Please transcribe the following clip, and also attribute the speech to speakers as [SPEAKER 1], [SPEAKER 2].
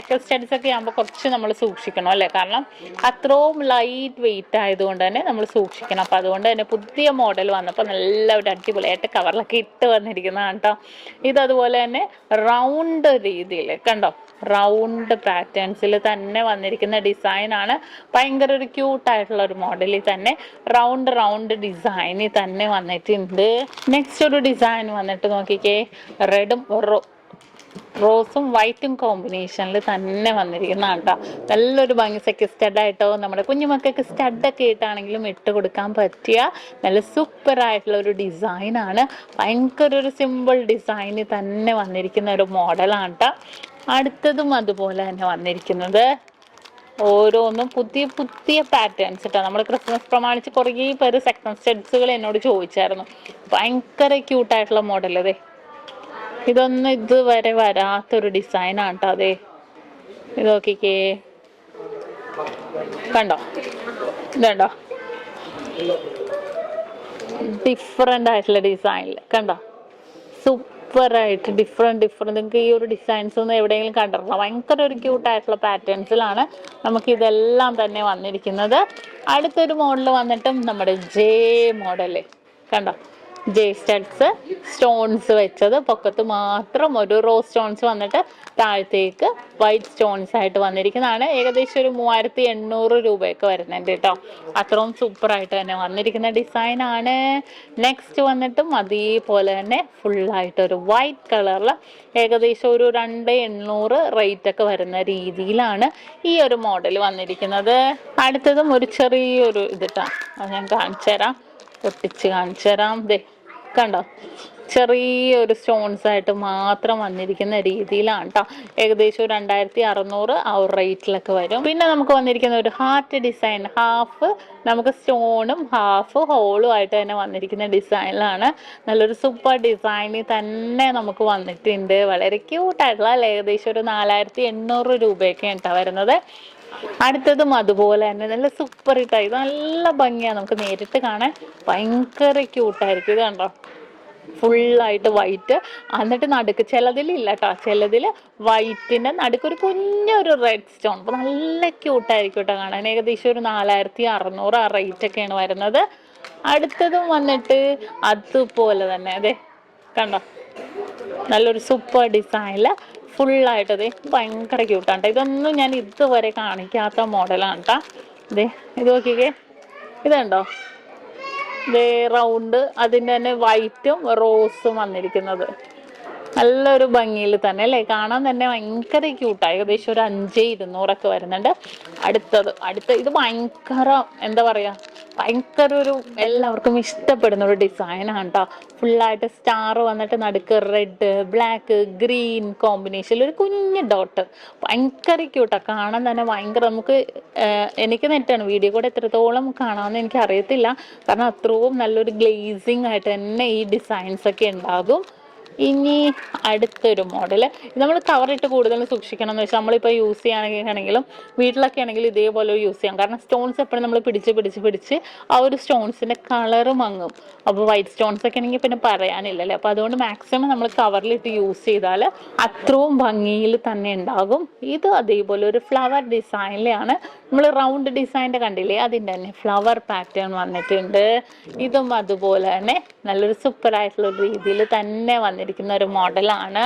[SPEAKER 1] Second studies ഒക്കെ ആകുമ്പോൾ കുറച്ച് നമ്മൾ സൂക്ഷിക്കണം അല്ലേ? കാരണം അത്രയും ലൈറ്റ് വെയിറ്റ് ആയതുകൊണ്ട് തന്നെ നമ്മൾ സൂക്ഷിക്കണം. അപ്പം അതുകൊണ്ട് തന്നെ പുതിയ മോഡൽ വന്നപ്പോൾ നല്ല ഒരു അടിപൊളിയായിട്ട് കവറിലൊക്കെ ഇട്ട് വന്നിരിക്കുന്നതാണ് കേട്ടോ ഇതതുപോലെ തന്നെ റൗണ്ട് രീതിയിൽ കണ്ടോ? റൗണ്ട് പാറ്റേൺസിൽ തന്നെ വന്നിരിക്കുന്ന ഡിസൈനാണ് ഭയങ്കര ഒരു ക്യൂട്ടായിട്ടുള്ള ഒരു മോഡലിൽ തന്നെ റൗണ്ട് റൗണ്ട് ഡിസൈനിൽ തന്നെ വന്നിട്ടുണ്ട്. നെക്സ്റ്റ് ഒരു ഡിസൈൻ വന്നിട്ട് നോക്കിക്കേ. റെഡും റോസും വൈറ്റും കോമ്പിനേഷനിൽ തന്നെ വന്നിരിക്കുന്നതാണ് കേട്ടോ നല്ലൊരു ഭംഗി. സെക്കി സ്റ്റഡായിട്ടോ നമ്മുടെ കുഞ്ഞുമക്കൾക്ക് സ്റ്റഡൊക്കെ ഇട്ടാണെങ്കിലും ഇട്ട് കൊടുക്കാൻ പറ്റിയ നല്ല സൂപ്പർ ആയിട്ടുള്ള ഒരു ഡിസൈനാണ് ഭയങ്കര ഒരു സിമ്പിൾ ഡിസൈനിൽ തന്നെ വന്നിരിക്കുന്ന ഒരു മോഡലാണ് കേട്ടോ അടുത്തതും അതുപോലെ തന്നെ വന്നിരിക്കുന്നത്. ഓരോന്നും പുതിയ പുതിയ പാറ്റേൺസ് കേട്ടോ നമ്മൾ ക്രിസ്മസ് പ്രമാണിച്ച് കുറേ പേര് സെക്കൻഡ് സ്റ്റെഡ്സുകൾ എന്നോട് ചോദിച്ചായിരുന്നു. ഭയങ്കര ക്യൂട്ടായിട്ടുള്ള മോഡൽ അതെ ഇതൊന്നും ഇതുവരെ വരാത്തൊരു ഡിസൈനാണ് കേട്ടോ അതെ. ഇത് നോക്കിക്കേ. കണ്ടോ? ഇതുണ്ടോ ഡിഫറെന്റ് ആയിട്ടുള്ള ഡിസൈനിൽ കണ്ടോ? സൂപ്പർ ആയിട്ട് ഡിഫറെന്റ് ഡിഫറെന്റ് നിങ്ങൾക്ക് ഈ ഒരു ഡിസൈൻസ് ഒന്നും എവിടെയെങ്കിലും കണ്ടിട്ടുണ്ടോ? ഭയങ്കര ഒരു ക്യൂട്ടായിട്ടുള്ള പാറ്റേൺസിലാണ് നമുക്ക് ഇതെല്ലാം തന്നെ വന്നിരിക്കുന്നത്. അടുത്തൊരു മോഡൽ വന്നിട്ടും നമ്മുടെ ജെ മോഡൽ കണ്ടോ? ജെ സ്റ്റോൺസ് വെച്ചത്. പൊക്കത്ത് മാത്രം ഒരു റോ സ്റ്റോൺസ് വന്നിട്ട് താഴത്തേക്ക് വൈറ്റ് സ്റ്റോൺസ് ആയിട്ട് വന്നിരിക്കുന്നതാണ്. ഏകദേശം ഒരു മൂവായിരത്തി എണ്ണൂറ് രൂപയൊക്കെ വരുന്നുണ്ട് കേട്ടോ. അത്രയും സൂപ്പറായിട്ട് തന്നെ വന്നിരിക്കുന്ന ഡിസൈനാണ്. നെക്സ്റ്റ് വന്നിട്ടും അതേപോലെ തന്നെ ഫുള്ളായിട്ട് ഒരു വൈറ്റ് കളറിൽ ഏകദേശം ഒരു രണ്ട് എണ്ണൂറ് റേറ്റ് ഒക്കെ വരുന്ന രീതിയിലാണ് ഈ ഒരു മോഡൽ വന്നിരിക്കുന്നത്. അടുത്തതും ഒരു ചെറിയൊരു ഇതിട്ടാണ് ഞാൻ കാണിച്ചു തരാം പൊട്ടിച്ച് കാണിച്ചു തരാം. ദേ കണ്ടോ? ചെറിയൊരു സ്റ്റോൺസ് ആയിട്ട് മാത്രം വന്നിരിക്കുന്ന രീതിയിലാണ് കേട്ടോ ഏകദേശം രണ്ടായിരത്തി അറുന്നൂറ് ആ ഒരു റേറ്റിലൊക്കെ വരും. പിന്നെ നമുക്ക് വന്നിരിക്കുന്ന ഒരു ഹാർട്ട് ഡിസൈൻ ഹാഫ് നമുക്ക് സ്റ്റോണും ഹാഫ് ഹോളും ആയിട്ട് തന്നെ വന്നിരിക്കുന്ന ഡിസൈനിലാണ് നല്ലൊരു സൂപ്പർ ഡിസൈനിൽ തന്നെ നമുക്ക് വന്നിട്ടുണ്ട്. വളരെ ക്യൂട്ടായിട്ടുള്ള? ഏകദേശം ഒരു നാലായിരത്തി എണ്ണൂറ് രൂപയൊക്കെയാണ് കേട്ടോ വരുന്നത്. അടുത്തതും അതുപോലെ തന്നെ. നല്ല സൂപ്പർ ഇട്ടായി നല്ല ഭംഗിയാ. നമുക്ക് നേരിട്ട് കാണാൻ ഭയങ്കര ക്യൂട്ടായിരിക്കും ഇത് കണ്ടോ? ഫുള്ളായിട്ട് വൈറ്റ് എന്നിട്ട് നടുക്ക് ചിലതിൽ ഇല്ല കേട്ടോ ചിലതിൽ വൈറ്റിന്റെ നടുക്കൊരു കുഞ്ഞൊരു റെഡ് സ്റ്റോൺ അപ്പോൾ നല്ല ക്യൂട്ടായിരിക്കും കേട്ടോ കാണാൻ. ഏകദേശം ഒരു നാലായിരത്തി അറുന്നൂറ് ആ റേറ്റ് ഒക്കെയാണ് വരുന്നത്. അടുത്തതും വന്നിട്ട് അതുപോലെ തന്നെ. അതെ കണ്ടോ? നല്ലൊരു സൂപ്പർ ഡിസൈനിൽ ഫുള്ളായിട്ട് അതെ ഭയങ്കര ക്യൂട്ടാണ് കേട്ടോ ഇതൊന്നും ഞാൻ ഇതുവരെ കാണിക്കാത്ത മോഡലാണ് കേട്ടോ ഇതേ ഇത് നോക്കിക്കേ. ഇതുണ്ടോ? ഇതേ റൗണ്ട് അതിന്റെ തന്നെ വൈറ്റും റോസും വന്നിരിക്കുന്നത്. നല്ലൊരു ഭംഗിയിൽ തന്നെ അല്ലേ? കാണാൻ തന്നെ ഭയങ്കര ക്യൂട്ടാണ് ഏകദേശം ഒരു അഞ്ച് ഇരുന്നൂറൊക്കെ വരുന്നുണ്ട്. അടുത്തത് അടുത്ത ഇത് ഭയങ്കര എന്താ പറയുക ഭയങ്കര ഒരു എല്ലാവർക്കും ഇഷ്ടപ്പെടുന്ന ഒരു ഡിസൈനാണ് കേട്ടോ ഫുള്ളായിട്ട് സ്റ്റാർ വന്നിട്ട് നടുക്ക് റെഡ് ബ്ലാക്ക് ഗ്രീൻ കോമ്പിനേഷൻ ഒരു കുഞ്ഞ് ഡോട്ട് ഭയങ്കര ക്യൂട്ടാണ് കാണാൻ തന്നെ ഭയങ്കര നമുക്ക് എനിക്ക് നെറ്റാണ് വീഡിയോ കൂടെ എത്രത്തോളം കാണാമെന്ന് എനിക്ക് അറിയത്തില്ല കാരണം അത്രയും നല്ലൊരു ഗ്ലേസിങ് ആയിട്ട് തന്നെ ഈ ഡിസൈൻസ് ഒക്കെ ഉണ്ടാകും. ഇനി അടുത്തൊരു മോഡൽ നമ്മൾ കവറിട്ട് കൂടുതൽ സൂക്ഷിക്കണം എന്ന് വെച്ചാൽ നമ്മളിപ്പോൾ യൂസ് ചെയ്യുകയാണെങ്കിലും വീട്ടിലൊക്കെ ആണെങ്കിൽ ഇതേപോലെ യൂസ് ചെയ്യാം. കാരണം സ്റ്റോൺസ് എപ്പോഴും നമ്മൾ പിടിച്ച് പിടിച്ച് പിടിച്ച് ആ ഒരു സ്റ്റോൺസിന്റെ കളറ് മങ്ങും. അപ്പോൾ വൈറ്റ് സ്റ്റോൺസ് ഒക്കെ ആണെങ്കിൽ പിന്നെ പറയാനില്ല അല്ലേ അപ്പോൾ അതുകൊണ്ട് മാക്സിമം നമ്മൾ കവറിലിട്ട് യൂസ് ചെയ്താൽ അത്രയും ഭംഗിയിൽ തന്നെ ഉണ്ടാകും. ഇത് അതേപോലെ ഒരു ഫ്ലവർ ഡിസൈനിലാണ്. നമ്മൾ റൗണ്ട് ഡിസൈന്റെ കണ്ടില്ലേ? അതിന്റെ തന്നെ ഫ്ലവർ പാറ്റേൺ വന്നിട്ടുണ്ട്. ഇതും അതുപോലെ തന്നെ നല്ലൊരു സൂപ്പർ ആയിട്ടുള്ള രീതിയിൽ തന്നെ വന്നിരിക്കുന്ന ഒരു മോഡലാണ്